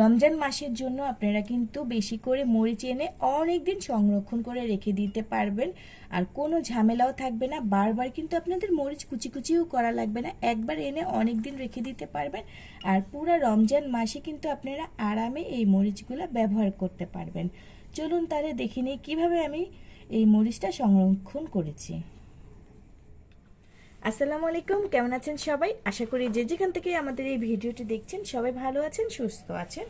রমজান মাসের জন্য আপনারা কিন্তু বেশি করে মরিচ এনে অনেক দিন সংরক্ষণ করে রেখে দিতে পারবেন। আর কোনো ঝামেলাও থাকবে না। বারবার কিন্তু আপনাদের মরিচ কুচি কুচিও করা লাগবে না। একবার এনে অনেক দিন রেখে দিতে পারবেন। আর পুরো রমজান মাসে কিন্তু আপনারা আরামে এই মরিচগুলো ব্যবহার করতে পারবেন। চলুন তাহলে দেখে নিই কীভাবে আমি এই মরিচটা সংরক্ষণ করেছি। আসসালামু আলাইকুম, কেমন আছেন সবাই? আশা করি যে যেখান থেকে আমাদের এই ভিডিওটি দেখছেন, সবাই ভালো আছেন, সুস্থ আছেন।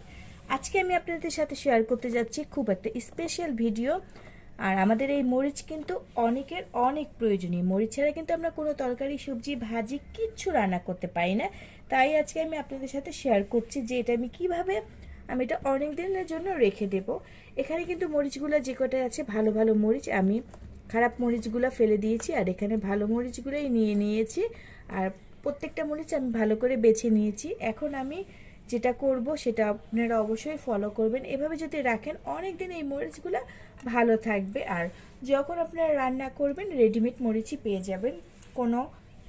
আজকে আমি আপনাদের সাথে শেয়ার করতে যাচ্ছি খুব একটা স্পেশাল ভিডিও আর আমাদের এই মরিচ কিন্তু অনেকের অনেক প্রয়োজনীয়। মরিচ ছাড়া কিন্তু আমরা কোনো তরকারি, সবজি, ভাজি কিচ্ছু রান্না করতে পারি না। তাই আজকে আমি আপনাদের সাথে শেয়ার করছি যে এটা আমি কীভাবে, আমি এটা অনেক দিনের জন্য রেখে দেব। এখানে কিন্তু মরিচগুলো যে কটা আছে, ভালো ভালো মরিচ আমি খারাপ মরিচগুলো ফেলে দিয়েছি, আর এখানে ভালো মরিচগুলোই নিয়ে নিয়েছি, আর প্রত্যেকটা মরিচ আমি ভালো করে বেছে নিয়েছি। এখন আমি যেটা করব সেটা আপনারা অবশ্যই ফলো করবেন। এভাবে যদি রাখেন অনেক দিন এই মরিচগুলো ভালো থাকবে, আর যখন আপনারা রান্না করবেন রেডিমেড মরিচই পেয়ে যাবেন। কোনো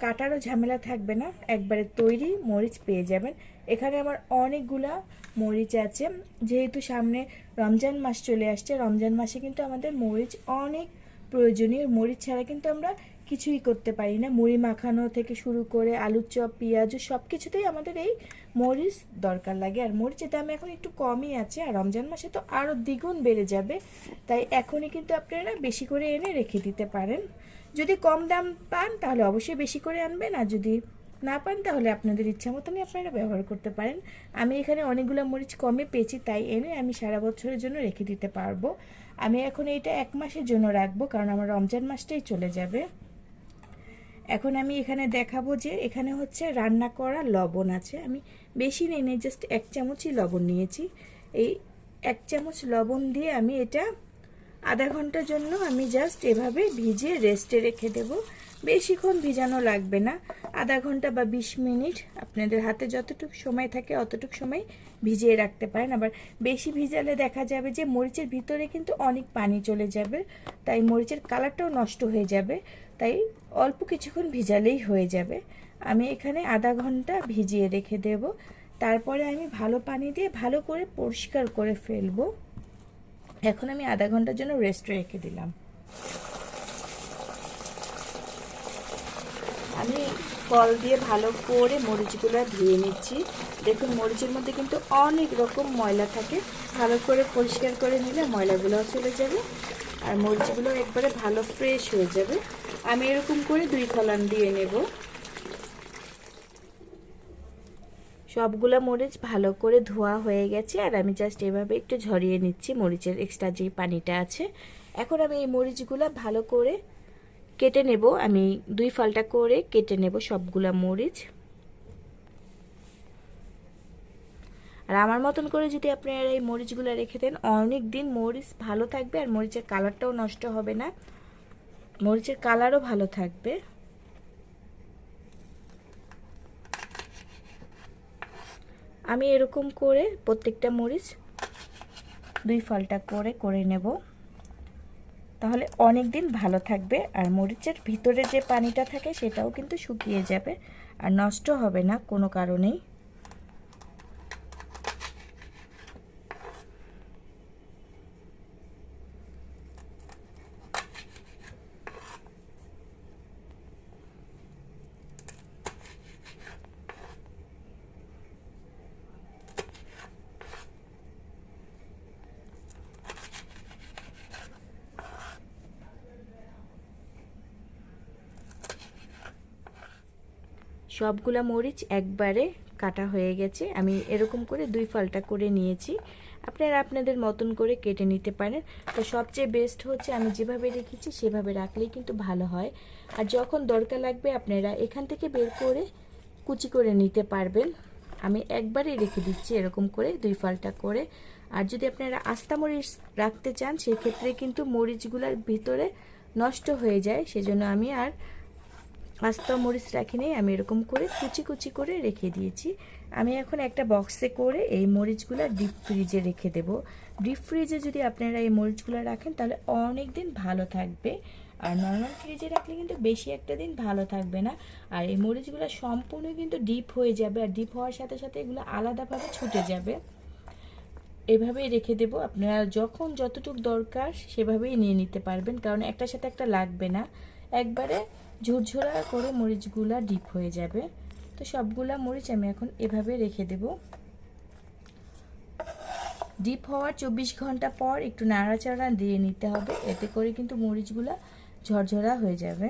কাটারও ঝামেলা থাকবে না, একবারে তৈরি মরিচ পেয়ে যাবেন। এখানে আমার অনেকগুলা মরিচ আছে, যেহেতু সামনে রমজান মাস চলে আসছে, রমজান মাসে কিন্তু আমাদের মরিচ অনেক প্রয়োজনীয়। মরিচ ছাড়া কিন্তু আমরা কিছুই করতে পারি না। মুড়ি মাখানো থেকে শুরু করে আলুর চপ, পেঁয়াজ সব কিছুতেই আমাদের এই মরিচ দরকার লাগে। আর মরিচের দাম এখন একটু কমই আছে। আর রমজান মাসে তো আরও দ্বিগুণ বেড়ে যাবে। তাই এখনই কিন্তু আপনারা বেশি করে এনে রেখে দিতে পারেন। যদি কম দাম পান তাহলে অবশ্যই বেশি করে আনবেন। আর যদি না পান তাহলে আপনাদের ইচ্ছা মতনই আপনারা ব্যবহার করতে পারেন। আমি এখানে অনেকগুলো মরিচ কমে পেয়েছি, তাই এনে আমি সারা বছরের জন্য রেখে দিতে পারব। আমি এখন এটা এক মাসের জন্য রাখব, কারণ আমার রমজান মাসটাই চলে যাবে। এখন আমি এখানে দেখাবো যে এখানে হচ্ছে রান্না করা লবণ আছে। আমি বেশি নেই নেই জাস্ট এক চামচই লবণ নিয়েছি। এই এক চামচ লবণ দিয়ে আমি এটা আধা ঘণ্টার জন্য আমি জাস্ট এভাবে ভিজে রেস্টে রেখে দেব। বেশিক্ষণ ভিজানো লাগবে না। আধা ঘণ্টা বা বিশ মিনিট আপনাদের হাতে যতটুকু সময় থাকে অতটুকু সময় ভিজিয়ে রাখতে পারেন। আবার বেশি ভিজালে দেখা যাবে যে মরিচের ভিতরে কিন্তু অনেক পানি চলে যাবে, তাই মরিচের কালারটাও নষ্ট হয়ে যাবে, তাই অল্প কিছুক্ষণ ভিজালেই হয়ে যাবে। আমি এখানে আধা ঘণ্টা ভিজিয়ে রেখে দেব। তারপরে আমি ভালো পানি দিয়ে ভালো করে পরিষ্কার করে ফেলব। এখন আমি আধা ঘণ্টার জন্য রেস্ট রেখে দিলাম। আমি কল দিয়ে ভালো করে মরিচগুলো ধুয়ে নিচ্ছি। দেখুন, মরিচের মধ্যে কিন্তু অনেক রকম ময়লা থাকে। ভালো করে পরিষ্কার করে নিলে ময়লাগুলোও চলে যাবে আর মরিচগুলো একবারে ভালো ফ্রেশ হয়ে যাবে। আমি এরকম করে দুই কলান দিয়ে নেব। সবগুলো মরিচ ভালো করে ধোয়া হয়ে গেছে আর আমি জাস্ট এভাবে একটু ঝরিয়ে নিচ্ছি মরিচের এক্সট্রা যে পানিটা আছে। এখন আমি এই মরিচগুলো ভালো করে কেটে নেব। আমি দুই ফালটা করে কেটে নেব সবগুলা মরিচ। আর আমার মতন করে যদি আপনারা এই মরিচগুলো রেখে দেন অনেক দিন মরিচ ভালো থাকবে আর মরিচের কালারটাও নষ্ট হবে না। মরিচের কালারও ভালো থাকবে। আমি এরকম করে প্রত্যেকটা মরিচ দুই ফলটা করে করে নেব। তাহলে অনেক দিন ভালো থাকবে আর মরিচের ভিতরে যে পানিটা থাকে সেটাও কিন্তু শুকিয়ে যাবে আর নষ্ট হবে না কোনো কারণেই। সবগুলা মরিচ একবারে কাটা হয়ে গেছে। আমি এরকম করে দুই ফালটা করে নিয়েছি। আপনারা আপনাদের মতন করে কেটে নিতে পারেন। তো সবচেয়ে বেস্ট হচ্ছে আমি যেভাবে রেখেছি সেভাবে রাখলেই কিন্তু ভালো হয়। আর যখন দরকার লাগবে আপনারা এখান থেকে বের করে কুচি করে নিতে পারবেন। আমি একবারই রেখে দিচ্ছি এরকম করে দুই ফালটা করে। আর যদি আপনারা আস্তা মরিচ রাখতে চান, সেক্ষেত্রে কিন্তু মরিচগুলোর ভিতরে নষ্ট হয়ে যায়। সেজন্য আমি আর আস্তা মরিচ রাখিনি, আমি এরকম করে কুচি কুচি করে রেখে দিয়েছি। আমি এখন একটা বক্সে করে এই মরিচগুলো ডিপ ফ্রিজে রেখে দেব। ডিপ ফ্রিজে যদি আপনারা এই মরিচগুলো রাখেন, তাহলে অনেক দিন ভালো থাকবে। আর নর্মাল ফ্রিজে রাখলে কিন্তু বেশি একটা দিন ভালো থাকবে না। আর এই মরিচগুলো সম্পূর্ণ কিন্তু ডিপ হয়ে যাবে, আর ডিপ হওয়ার সাথে সাথে এগুলো আলাদাভাবে ছুটে যাবে। এভাবেই রেখে দেব। আপনারা যখন যতটুকু দরকার সেভাবেই নিয়ে নিতে পারবেন, কারণ একটার সাথে একটা লাগবে না। একবারে ঝুরঝুরা করে মরিচগুলা ডিপ হয়ে যাবে। তো সবগুলা মরিচ আমি এখন এভাবে রেখে দেব। ডিপ হওয়ার চব্বিশ ঘণ্টা পর একটু নাড়াচাড়া দিয়ে নিতে হবে। এতে করে কিন্তু মরিচগুলা ঝরঝরা হয়ে যাবে।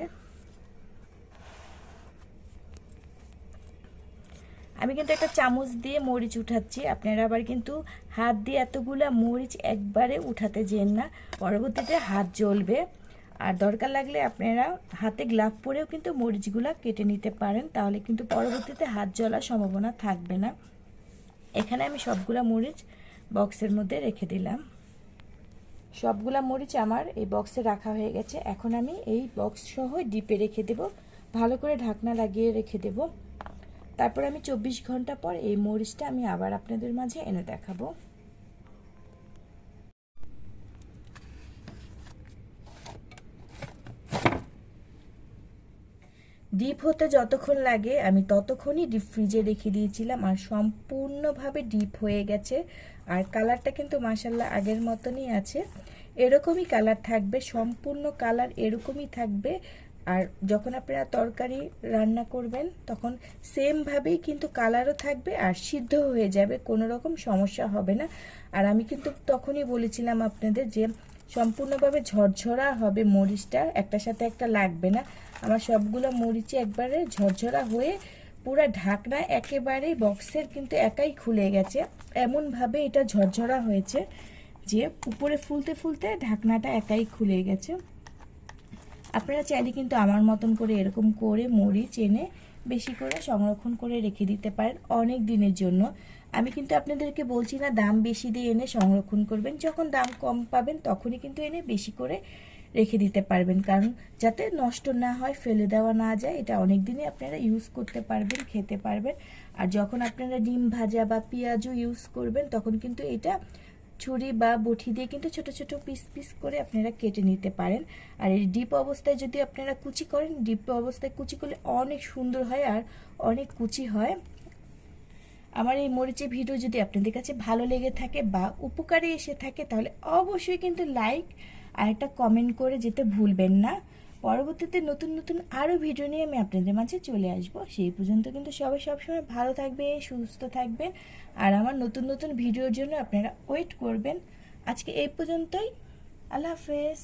আমি কিন্তু একটা চামচ দিয়ে মরিচ উঠাচ্ছি। আপনারা আবার কিন্তু হাত দিয়ে এতগুলা মরিচ একবারে উঠাতে যেন না, পরবর্তীতে হাত জ্বলবে। আর দরকার লাগলে আপনারা হাতে গ্লাভ পরেও কিন্তু মরিচগুলা কেটে নিতে পারেন, তাহলে কিন্তু পরবর্তীতে হাত জ্বলার সম্ভাবনা থাকবে না। এখানে আমি সবগুলা মরিচ বক্সের মধ্যে রেখে দিলাম। সবগুলা মরিচ আমার এই বক্সে রাখা হয়ে গেছে। এখন আমি এই বক্স সহ ডিপে রেখে দেব। ভালো করে ঢাকনা লাগিয়ে রেখে দেব। তারপর আমি চব্বিশ ঘণ্টা পর এই মরিচটা আমি আবার আপনাদের মাঝে এনে দেখাবো। ডিপ হতে যতক্ষণ লাগে, আমি ততক্ষণই ডিপ ফ্রিজে রেখে দিয়েছিলাম আর সম্পূর্ণভাবে ডিপ হয়ে গেছে। আর কালারটা কিন্তু মাসাল্লাহ আগের মতনই আছে। এরকমই কালার থাকবে, সম্পূর্ণ কালার এরকমই থাকবে। আর যখন আপনারা তরকারি রান্না করবেন, তখন সেমভাবেই কিন্তু কালারও থাকবে আর সিদ্ধ হয়ে যাবে, কোনো রকম সমস্যা হবে না। আর আমি কিন্তু তখনই বলেছিলাম আপনাদের যে সম্পূর্ণভাবে ঝরঝরা হবে মরিচটা, একটার সাথে একটা লাগবে না। আমার সবগুলো মরিচে একবারে ঝরঝরা হয়ে পুরো ঢাকনা একেবারেই বক্সের কিন্তু একাই খুলে গেছে। এমনভাবে এটা ঝরঝরা হয়েছে যে উপরে ফুলতে ফুলতে ঢাকনাটা একাই খুলে গেছে। আপনারা চাইলে কিন্তু আমার মতন করে এরকম করে মরিচ এনে বেশি করে সংরক্ষণ করে রেখে দিতে পারেন অনেক দিনের জন্য। আমি কিন্তু আপনাদেরকে বলছি না, দাম বেশি দিয়ে এনে সংরক্ষণ করবেন। যখন দাম কম পাবেন তখনই কিন্তু এনে বেশি করে রেখে দিতে পারবেন। কারণ যাতে নষ্ট না হয়, ফেলে দেওয়া না যায়, এটা অনেক দিনই আপনারা ইউজ করতে পারবেন, খেতে পারবেন। আর যখন আপনারা ডিম ভাজা বা পেঁয়াজও ইউজ করবেন, তখন কিন্তু এটা ছুরি বা বটি দিয়ে কিন্তু ছোট ছোট পিস পিস করে আপনারা কেটে নিতে পারেন। আর এই ডিপ অবস্থায় যদি আপনারা কুচি করেন, ডিপ অবস্থায় কুচি করলে অনেক সুন্দর হয় আর অনেক কুচি হয়। আমার এই মরিচের ভিডিও যদি আপনাদের কাছে ভালো লেগে থাকে বা উপকারে এসে থাকে, তাহলে অবশ্যই কিন্তু লাইক আর একটা কমেন্ট করে যেতে ভুলবেন না। পরবর্তীতে নতুন নতুন আরও ভিডিও নিয়ে আমি আপনাদের মাঝে চলে আসব। সেই পর্যন্ত কিন্তু সবাই সবসময় ভালো থাকবে সুস্থ থাকবেন। আর আমার নতুন নতুন ভিডিওর জন্য আপনারা ওয়েট করবেন। আজকে এই পর্যন্তই। আল্লাহ হাফেজ।